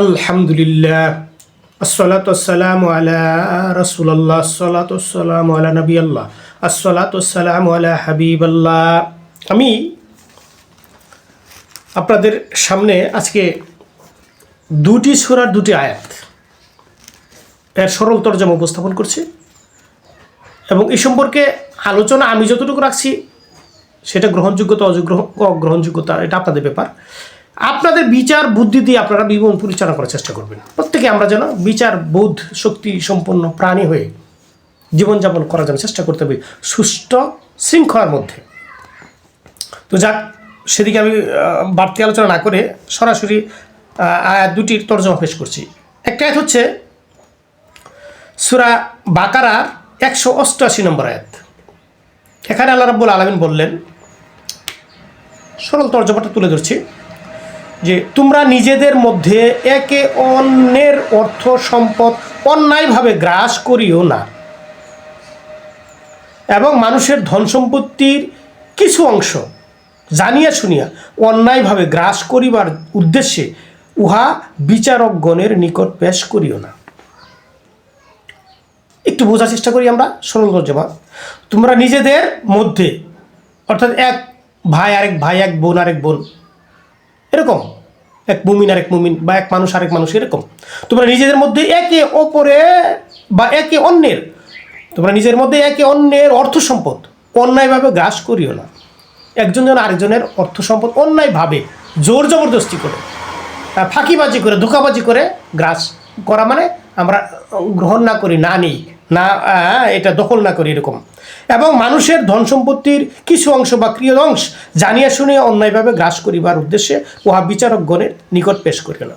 আলহামদুলিল্লাহ, আসসালাতু আসসালামু আলা রাসূলুল্লাহ, আসসালাতু আলা নবিয়াল্লাহ, আসসালাতু আসসালামু আলা হাবিবাল্লাহ। আমি আপনাদের সামনে আজকে দুটি সূরার দুটি আয়াত, এর সরল তর্জমা উপস্থাপন করছি এবং এই সম্পর্কে আলোচনা আমি যতটুকু রাখছি, সেটা গ্রহণযোগ্যতা অযোগ্রহ অগ্রহণযোগ্যতা, এটা আপনাদের ব্যাপার। আপনাদের বিচার, বুদ্ধি দিয়ে আপনারা জীবন পরিচালনা করার চেষ্টা করবেন। প্রত্যেকে আমরা যেন বিচার, বোধ, শক্তি সম্পন্ন প্রাণী হয়ে জীবনযাপন করার জন্য চেষ্টা করতে হবে সুষ্ঠু শৃঙ্খলার মধ্যে। তো যাক, সেদিকে আমি বাড়তি আলোচনা না করে সরাসরি দুটির তর্জমা পেশ করছি। একটা আয়াত হচ্ছে সুরা বাকারার একশো অষ্টআশি নম্বর আয়াত। এখানে আল্লাহ রাব্বুল আলমিন বললেন, সরল তর্জমাটা তুলে ধরছি। যে তোমরা নিজেদের মধ্যে একে অন্যের অর্থ সম্পদ অন্যায়ভাবে গ্রাস করিও না। এবং মানুষের ধন সম্পত্তির কিছু অংশ, জানিয়া শুনিয়া অন্যায়ভাবে গ্রাস করিবার উদ্দেশ্যে উহা বিচারকগণের নিকট পেশ করিও না। একটু বোঝার চেষ্টা করি আমরা সরল তর্জমা তোমরা নিজেদের মধ্যে, অর্থাৎ এক ভাই, আরেক ভাই, এক বোন, আরেক বোন এরকম। এক মুমিন আরেক মুমিন বা এক মানুষ আরেক মানুষ এরকম। তোমরা নিজেদের মধ্যে একে অপরে বা একে অন্যের, তোমরা নিজের মধ্যে একে অন্যের অর্থ সম্পদ অন্যায়ভাবে গ্রাস করিও না। একজন যেন আরেকজনের অর্থ সম্পদ অন্যায়ভাবে জোর জবরদস্তি করে ফাঁকিবাজি করে, ধোকাবাজি করে গ্রাস করা মানে আমরা গ্রহণ না করি, না নিই। না আহ, এটা দখল না করি এরকম। এবং মানুষের ধন সম্পত্তির কিছু অংশ বা ক্রিয় অংশ জানিয়া শুনিয়া অন্যায়ভাবে গ্রাস করিবার উদ্দেশ্যে উহা বিচারকগণের নিকট পেশ করিল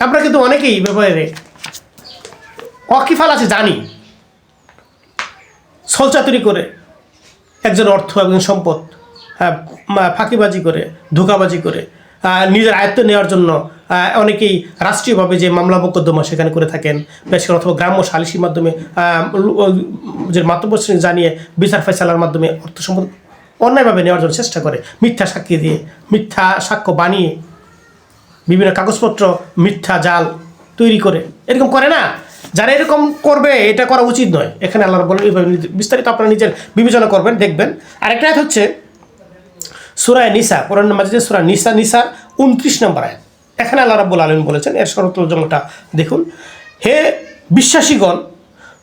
আমরা কিন্তু অনেকেই ব্যাপারে অকিফাল আছে জানি। ছলচাতুরি করে একজন অর্থ একজন সম্পদ হ্যাঁ, ফাঁকিবাজি করে ধোকাবাজি করে নিজের আয়ত্ত নেওয়ার জন্য অনেকেই রাষ্ট্রীয়ভাবে যে মামলা মোকদ্দমা সেখানে করে থাকেন, বেশ করে অথবা গ্রাম্য সালিসির মাধ্যমে যে মাতব্য জানিয়ে বিচার ফয়সালার মাধ্যমে অর্থ সম্পদ অন্যায়ভাবে নেওয়ার জন্য চেষ্টা করে, মিথ্যা সাক্ষী দিয়ে, মিথ্যা সাক্ষ্য বানিয়ে, বিভিন্ন কাগজপত্র, মিথ্যা জাল তৈরি করে। এরকম করে না। যারা এরকম করবে, এটা করা উচিত নয়। এখানে আল্লাহ বলেন, এইভাবে বিস্তারিত আপনারা নিজের বিবেচনা করবেন, দেখবেন। আরেকটা হচ্ছে সুরায় নিসা, কোরআন মাজিদে সুরা নিসা নিসা, উনত্রিশ নম্বর আয়াত। এখানে আল্লাহ রাব্বুল আলম বলেছেন, এর শরত জমটা দেখুন। হে বিশ্বাসীগণ,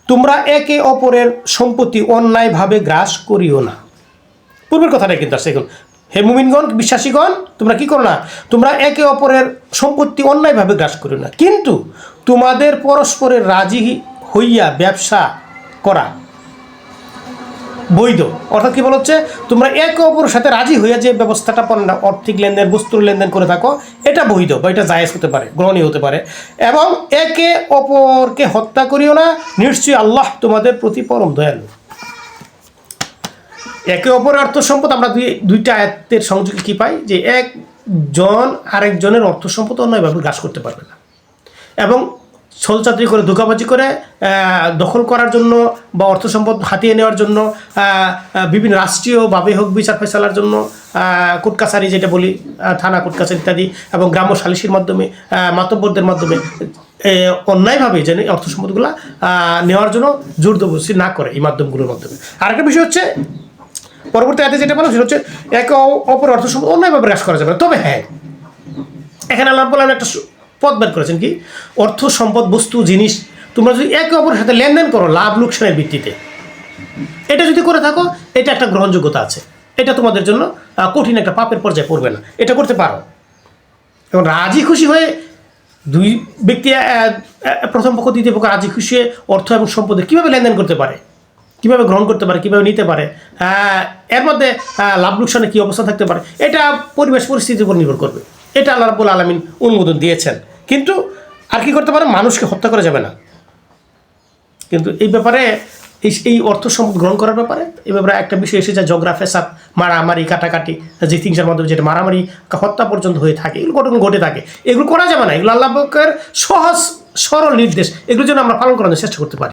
তোমরা একে অপরের সম্পত্তি অন্যায়ভাবে গ্রাস করিও না। পূর্বের কথাটা কিন্তু আসছে হে মুমিনগণ, বিশ্বাসীগণ, তোমরা কি করো না? তোমরা একে অপরের সম্পত্তি অন্যায়ভাবে গ্রাস করিও না। কিন্তু তোমাদের পরস্পরের রাজি হইয়া ব্যবসা করা বৈধ। অর্থাৎ কি বলা হচ্ছে তোমরা একে অপরের সাথে রাজি হইয়া যে ব্যবস্থাটা পান না আর্থিক লেনদেন, বস্তুর লেনদেন করে থাকো, এটা বৈধ বা এটা জায়েজ হতে পারে, গ্রহণীয় হতে পারে। এবং একে অপরকে হত্যা করিও না, নিশ্চয়ই আল্লাহ তোমাদের প্রতি পরম দয়ালু। একে অপরের অর্থ সম্পদ আমরা দুই দুইটা আয়াতের সংযোগে কি পাই? যে একজন আরেকজনের অর্থ সম্পদ অন্যভাবে গ্রাস করতে পারবে না। এবং ছলচাতুরি করে ধোকাবাজি করে দখল করার জন্য বা অর্থ সম্পদ হাতিয়ে নেওয়ার জন্য বিভিন্ন রাষ্ট্রীয়ভাবে হোক বিচার ফেসালার জন্য আহ, কোর্ট কাছারি যেটা বলি থানা কোর্ট কাছারি ইত্যাদি এবং গ্রাম্য সালিসির মাধ্যমে মাতব্বরদের মাধ্যমে অন্যায়ভাবে যেন অর্থ সম্পদগুলো নেওয়ার জন্য জোর জবরদস্তি না করে এই মাধ্যমগুলোর মাধ্যমে। আরেকটা বিষয় হচ্ছে পরবর্তী আয়াতে যেটা বলা সেটা হচ্ছে একে অপর অর্থ সম্পদ অন্যায়ভাবে হ্রাস করা যাবে তবে হ্যাঁ এখানে আল্লাহ বললাম একটা পথ বের করেছেন কি? অর্থ, সম্পদ, বস্তু, জিনিস, তোমরা যদি একে অপরের সাথে লেনদেন করো, লাভ, লোকসানের ভিত্তিতে। এটা যদি করে থাকো, এটা একটা গ্রহণযোগ্যতা আছে। এটা তোমাদের জন্য কঠিন একটা পাপের পর্যায়ে পড়বে না। এটা করতে পারো। এবং রাজি খুশি হয়ে দুই ব্যক্তি প্রথম পক্ষ, দ্বিতীয় পক্ষ রাজি খুশি হয়ে অর্থ এবং সম্পদে কীভাবে লেনদেন করতে পারে? কীভাবে গ্রহণ করতে পারে? কীভাবে নিতে পারে? এর মধ্যে লাভ লোকসানে কী অবস্থা থাকতে পারে? এটা পরিবেশ পরিস্থিতির উপর নির্ভর করবে। এটা আল্লাহ রাবুল আলমিন অনুমোদন দিয়েছেন। কিন্তু আর কি করতে পারে? মানুষকে হত্যা করা যাবে না। কিন্তু এই ব্যাপারে এই এই অর্থ সম্পদ গ্রহণ করার ব্যাপারে এই ব্যাপারে একটা বিষয় এসে যায় জগরা, ফেসাদ, মারামারি, কাটাকাটি, যে থিংসের মাধ্যমে যেটা মারামারি, হত্যা পর্যন্ত হয়ে থাকে, এগুলো ঘটনা ঘটে থাকে। এগুলো করা যাবে না। এগুলো আল্লাহ সহজ, সরল নির্দেশ। এগুলোর জন্য আমরা পালন করার চেষ্টা করতে পারি।